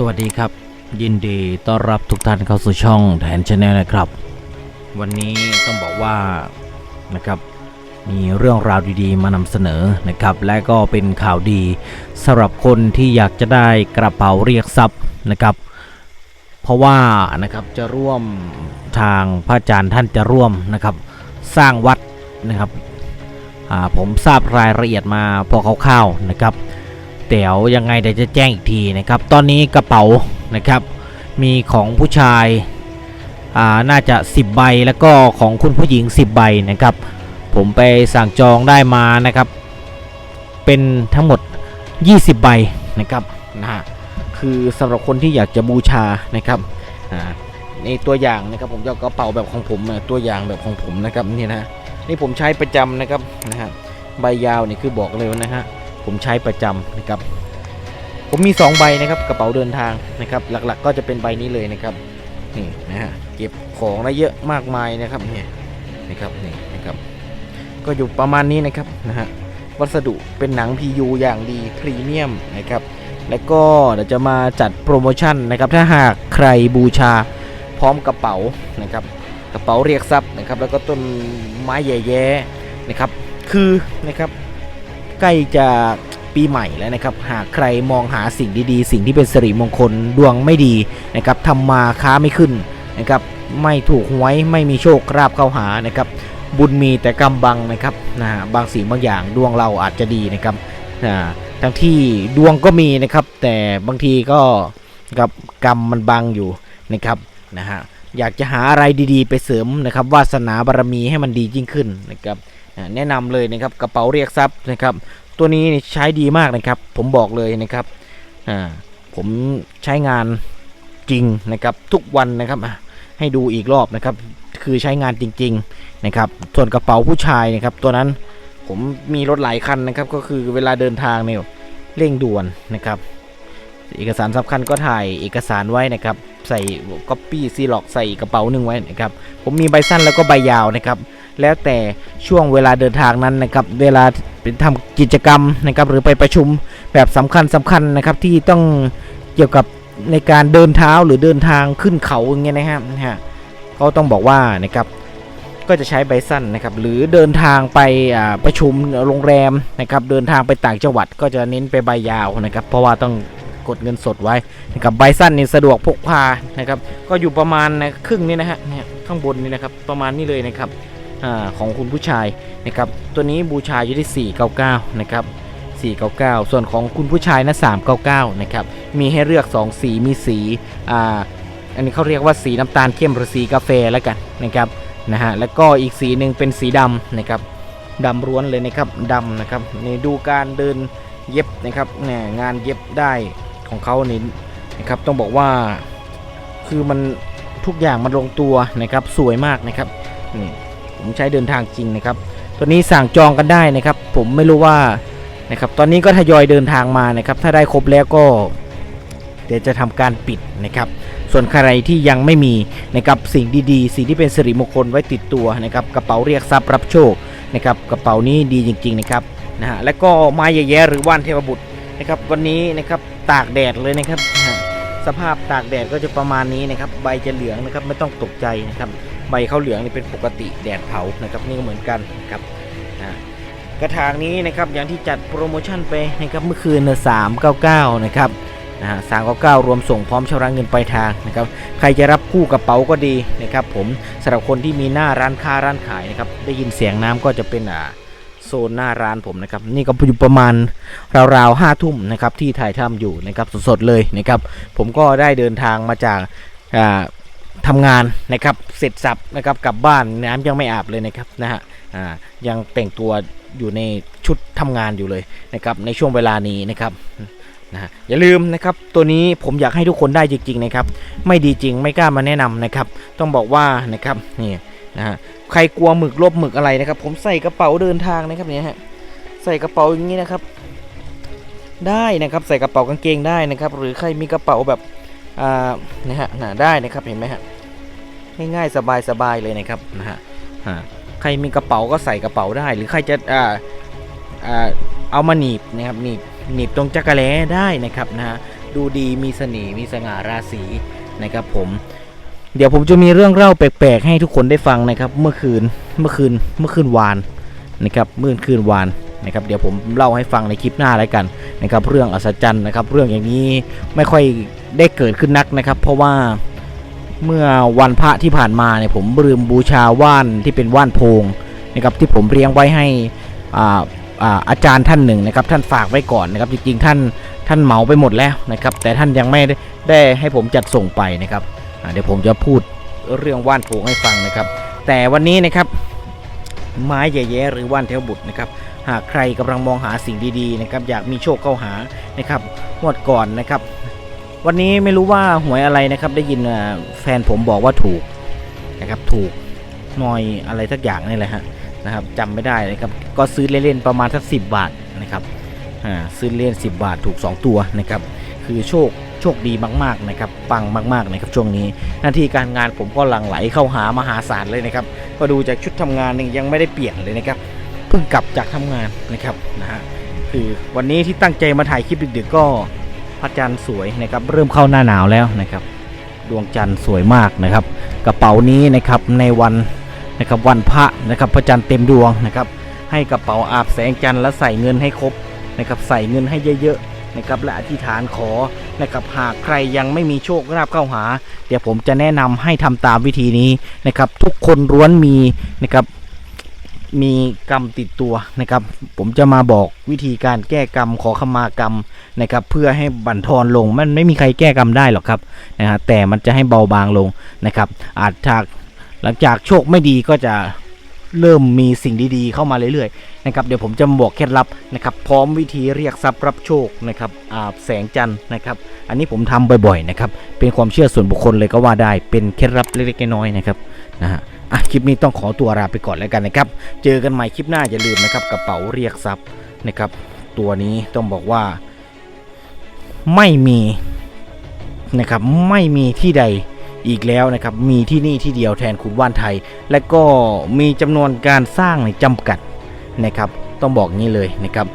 สวัสดีครับ ยินดีต้อนรับทุกท่านเข้าสู่ช่องแทนชาแนลนะครับ วันนี้ต้องบอกว่านะครับมีเรื่องราวดีๆ มานำเสนอนะครับ และก็เป็นข่าวดีสำหรับคนที่อยากจะได้กระเป๋าเรียกทรัพย์นะครับ เพราะว่านะครับจะร่วมทางพระอาจารย์ท่านจะร่วมนะครับ สร้างวัดนะครับผมทราบรายละเอียดมาพอคร่าวๆนะครับ เดี๋ยวยังไงเดี๋ยวจะแจ้งอีกทีนะครับ ตอนนี้กระเป๋านะครับ มีของผู้ชายอ่าน่าจะ 10 ใบแล้วก็ของคุณผู้หญิง 10 ใบนะครับ ผมไปสั่งจองได้มานะครับ เป็นทั้งหมด 20 ใบนะครับนะฮะคือสำหรับคนที่อยากจะบูชานะครับอ่าในตัวอย่างนะครับผมจะกระเป๋าแบบของผมนะตัวอย่างแบบของผมนะครับนี่นะนี่ผมใช้ประจำนะครับนะฮะใบยาวนี่คือบอกเลยนะฮะ ผมใช้ประจำนะครับ ผมมี 2 ใบนะครับกระเป๋าเดินทางนะครับ หลักๆก็จะเป็นใบนี้เลยนะครับนี่นะฮะเก็บของได้เยอะมากมายนะครับเนี่ยนะครับนี่นะครับก็อยู่ประมาณนี้นะครับนะฮะวัสดุเป็นหนัง PU อย่างดีพรีเมียมนะครับแล้วก็เดี๋ยวจะมาจัดโปรโมชั่นนะครับ ถ้าหากใครบูชาพร้อมกระเป๋านะครับ กระเป๋าเรียกทรัพย์นะครับ แล้วก็ต้นไม้แย่ๆนะครับ คือนะครับ ใกล้จะปีใหม่แล้วนะครับ หากใครมองหาสิ่งดีๆ สิ่งที่เป็นสิริมงคลดวงไม่ดีนะครับทำมาค้าไม่ขึ้นนะครับ ไม่ถูกหวยไม่มีโชคราบเข้าหานะครับ บุญมีแต่กรรมบังนะครับนะบางสิ่งบางอย่างดวงเราอาจจะดีนะครับนะทั้งที่ดวงก็มีนะครับ แต่บางทีก็กับกรรมมันบังอยู่นะครับนะฮะอยากจะหาอะไรดีๆ ไปเสริมนะครับวาสนาบารมีให้มันดียิ่งขึ้นนะครับ แนะนำเลยนะครับกระเป๋าเรียกทรัพย์นะครับ ตัวนี้ใช้ดีมากนะครับ ผมบอกเลยนะครับผมใช้งานจริงนะครับทุกวันนะครับให้ดูอีกรอบนะครับ คือใช้งานจริง ๆนะครับ ส่วนกระเป๋าผู้ชายนะครับ ตัวนั้นผมมีรถหลายคันนะครับ ก็คือเวลาเดินทางเนี่ยเร่งด่วนนะครับ เอกสารสำคัญก็ถ่ายเอกสารไว้นะครับ ใส่ก๊อปปี้ซีล็อกใส่กระเป๋าหนึ่งไว้นะครับผมมีใบสั้นแล้วก็ใบยาวนะครับแล้วแต่ช่วงเวลาเดินทางนั้นนะครับเวลาไปทำกิจกรรมนะครับหรือไปประชุมแบบสำคัญสำคัญนะครับที่ต้องเกี่ยวกับในการเดินเท้าหรือเดินทางขึ้นเขาอย่างเงี้ยนะครับนะฮะก็ต้องบอกว่านะครับก็จะใช้ใบสั้นนะครับหรือเดินทางไปประชุมโรงแรมนะครับเดินทางไปต่างจังหวัดก็จะเน้นไปใบยาวนะครับเพราะว่าต้อง กดเงินสดไว้นะครับใบสั้นนี่สะดวกพกพานะครับก็อยู่ประมาณนะครึ่งนี่นะฮะเนี่ยข้างบนนี่นะครับประมาณนี้เลยนะครับอาของคุณผู้ชายนะครับตัวนี้บูชาอยู่ที่ 499 นะครับ 499 ส่วนของคุณผู้ชายนะ 399 นะครับ มีให้เลือก 2 สีมีสีอ่าอันนี้เขาเรียกว่าสีน้ำตาลเข้มหรือสีกาแฟแล้วกันนะครับนะฮะแล้วก็อีกสีหนึ่งเป็นสีดำนะครับดำร้วนเลยนะครับดำนะครับนี่ดูการเดินเย็บนะครับเนี่ยงานเย็บได้ ของเขานี่นะครับต้องบอกว่าคือมันทุกอย่างมันลงตัวนะครับสวยมากนะครับนี่ผมใช้เดินทางจริงนะครับ ตัวนี้สั่งจองกันได้นะครับ ผมไม่รู้ว่านะครับตอนนี้ก็ทยอยเดินทางมานะครับ ถ้าได้ครบแล้วก็เดี๋ยวจะทำการปิดนะครับ ส่วนใครที่ยังไม่มีนะครับสิ่งดีๆ สิ่งที่เป็นสิริมงคลไว้ติดตัวนะครับกระเป๋าเรียกทรัพย์รับโชคนะครับกระเป๋านี้ดีจริง ๆนะครับนะฮะแล้วก็ไม้แย่ๆหรือว่านเทพบุตรนะครับวันนี้นะครับ ตากแดดเลยนะครับ สภาพตากแดดก็จะประมาณนี้นะครับ ใบจะเหลืองนะครับไม่ต้องตกใจนะครับ ใบเขาเหลืองนี่เป็นปกติแดดเผานะครับนี่ก็เหมือนกันครับกระถางนี้นะครับอย่างที่จัดโปรโมชั่นไปนะครับเมื่อคืนนี่ยสามเก้าเก้านะครับนะฮะสามเก้ารวมส่งพร้อมชำระเงินปลายทางนะครับใครจะรับคู่กระเป๋าก็ดีนะครับผมสำหรับคนที่มีหน้าร้านค้าร้านขายนะครับได้ยินเสียงน้ำก็จะเป็นอ่า โซนหน้าร้านผมนะครับนี่ก็อยู่ประมาณราวๆห้าทุ่มนะครับที่ถ่ายทำอยู่นะครับสดๆเลยนะครับ ผมก็ได้เดินทางมาจากอ่าทำงานนะครับเสร็จสับนะครับกลับบ้านน้ำยังไม่อาบเลยนะครับนะฮะอ่ายังแต่งตัวอยู่ในชุดทำงานอยู่เลยนะครับในช่วงเวลานี้นะครับนะฮะอย่าลืมนะครับตัวนี้ผมอยากให้ทุกคนได้จริงๆนะครับ ไม่ดีจริงไม่กล้ามาแนะนำนะครับ ต้องบอกว่านะครับนี่ นะฮะใครกลัวหมึกลบหมึกอะไรนะครับ ผมใส่กระเป๋าเดินทางนะครับเนี่ยฮะใส่กระเป๋าอย่างนี้นะครับ ได้นะครับใส่กระเป๋ากางเกงได้นะครับ หรือใครมีกระเป๋าแบบอ่านะฮะนะได้นะครับเห็นไหมฮะง่ายๆสบายๆเลยนะครับนะฮะใครมีกระเป๋าก็ใส่กระเป๋าได้ หรือใครจะอ่าอ่าเอามาหนีบนะครับหนีบหนีบตรงจักรแล้ได้นะครับนะฮะดูดีมีเสน่ห์มีสง่าราศีนะครับผม เดี๋ยวผมจะมีเรื่องเล่าแปลกๆให้ทุกคนได้ฟังนะครับ เมื่อคืนเมื่อคืนเมื่อคืนวานนะครับเมื่อคืนวานนะครับเดี๋ยวผมเล่าให้ฟังในคลิปหน้าแล้วกันนะครับ เรื่องอัศจรรย์นะครับ เรื่องอย่างนี้ไม่ค่อยได้เกิดขึ้นนักนะครับ เพราะว่าเมื่อวันพระที่ผ่านมาเนี่ยผมลืมบูชาว่านที่เป็นว่านโพงนะครับที่ผมเลี้ยงไว้ให้อ่าอ่าอาจารย์ท่านหนึ่งนะครับ ท่านฝากไว้ก่อนนะครับ จริงๆท่านท่านเหมาไปหมดแล้วนะครับ แต่ท่านยังไม่ได้ได้ให้ผมจัดส่งไปนะครับ เดี๋ยวผมจะพูดเรื่องว่านโพงให้ฟังนะครับ แต่วันนี้นะครับไม้แย่ๆหรือว่านเทวบุตรนะครับหากใครกำลังมองหาสิ่งดีๆนะครับอยากมีโชคเข้าหานะครับงวดก่อนนะครับ วันนี้ไม่รู้ว่าหวยอะไรนะครับ ได้ยินแฟนผมบอกว่าถูกนะครับถูกหน่อยอะไรสักอย่างนี่แหละฮะนะครับจำไม่ได้นะครับก็ซื้อเล่นๆประมาณสักสิบาทนะครับซื้อเล่น 10 บาทถูก 2 ตัวนะครับคือโชค ชคดีมากๆนะครับปังมากๆนะครับช่วงนี้ หน้าที่การงานผมก็หลั่งไหลเข้าหามหาศาลเลยนะครับก็ดูจากชุดทำงานนี่ยังไม่ได้เปลี่ยนเลยนะครับเพิ่งกลับจากทำงานนะครับนะฮะคือวันนี้ที่ตั้งใจมาถ่ายคลิปดึกๆก็พระจันทร์สวยนะครับเริ่มเข้าหน้าหนาวแล้วนะครับ ดวงจันทร์สวยมากนะครับ กระเป๋านี้นะครับในวันนะครับวันพระนะครับพระจันทร์เต็มดวงนะครับให้กระเป๋าอาบแสงจันทร์และใส่เงินให้ครบนะครับใส่เงินให้เยอะๆ นะครับและอธิษฐานขอนะครับหากใครยังไม่มีโชคลาภเข้าหา เดี๋ยวผมจะแนะนำให้ทำตามวิธีนี้นะครับ ทุกคนล้วนมีนะครับมีกรรมติดตัวนะครับ ผมจะมาบอกวิธีการแก้กรรมขอขมากรรมนะครับ เพื่อให้บั่นทอนลงมันไม่มีใครแก้กรรมได้หรอกครับนะฮะแต่มันจะให้เบาบางลงนะครับ อาจจากหลังจากโชคไม่ดีก็จะ เริ่มมีสิ่งดีๆเข้ามาเรื่อยๆนะครับเดี๋ยวผมจะบอกเคล็ดลับนะครับพร้อมวิธีเรียกทรัพย์รับโชคนะครับอาบแสงจันทร์นะครับอันนี้ผมทำบ่อยๆนะครับเป็นความเชื่อส่วนบุคคลเลยก็ว่าได้เป็นเคล็ดลับเล็กๆน้อยๆนะครับนะฮะอะคลิปนี้ต้องขอตัวลาไปก่อนแล้วกันนะครับเจอกันใหม่คลิปหน้าอย่าลืมนะครับกระเป๋าเรียกทรัพย์นะครับตัวนี้ต้องบอกว่าไม่มีนะครับไม่มีที่ใด อีกแล้วนะครับ มีที่นี่ที่เดียวแทนคุณว่านไทย และก็มีจำนวนการสร้างในจำกัดนะครับ ต้องบอกงี้เลยนะครับ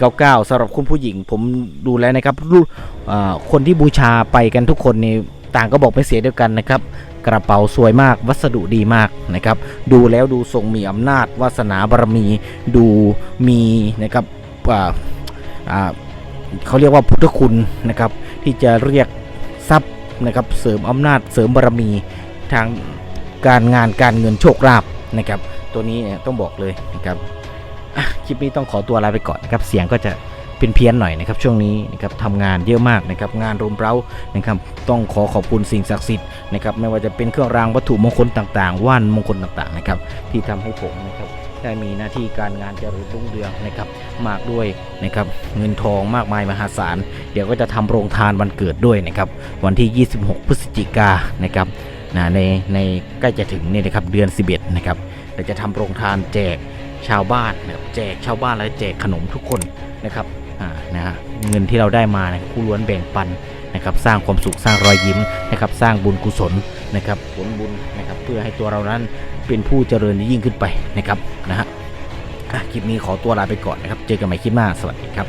499สำหรับคุณผู้หญิงผมดูแล้วนะครับรู้อ่าคนที่บูชาไปกันทุกคนนี่ต่างก็บอกเป็นเสียเดียวกันนะครับ กระเป๋าสวยมากวัสดุดีมากนะครับ ดูแล้วดูทรงมีอำนาจวาสนาบารมีดูมีนะครับเขาเรียกว่าพุทธคุณนะครับ ที่จะเรียก นะครับเสริมอำนาจเสริมบารมีทางการงานการเงินโชคลาภนะครับ ตัวนี้เนี่ยต้องบอกเลยนะครับคลิปนี้ต้องขอตัวลาไปก่อนนะครับเสียงก็จะเป็นเพี้ยนๆหน่อยนะครับช่วงนี้นะครับทำงานเยอะมากนะครับงานรุมเร้านะครับต้องขอขอบคุณสิ่งศักดิ์สิทธิ์นะครับไม่ว่าจะเป็นเครื่องรางวัตถุมงคลต่างๆ ว่านมงคลต่างๆนะครับที่ทำให้ผมนะครับ ได้มีหน้าที่การงานเจริญรุ่งเรืองนะครับ มากด้วยนะครับเงินทองมากมายมหาศาล เดี๋ยวก็จะทำโรงทานวันเกิดด้วยนะครับ วันที่ 26 พฤศจิกายนนะครับนะในในใกล้จะถึงเนี่ยนะครับเดือน 11 นะครับเราจะทำโรงทานแจกชาวบ้านนะครับแจกชาวบ้านและแจกขนมทุกคนนะครับอ่านะฮะเงินที่เราได้มานะผู้ล้วนแบ่งปันนะครับสร้างความสุขสร้างรอยยิ้มนะครับสร้างบุญกุศลนะครับผลบุญนะครับเพื่อให้ตัวเรานั้น เป็นผู้เจริญยิ่งขึ้นไปนะครับนะฮะอะคลิปนี้ขอตัวลาไปก่อนนะครับ เจอกันใหม่คลิปหน้า สวัสดีครับ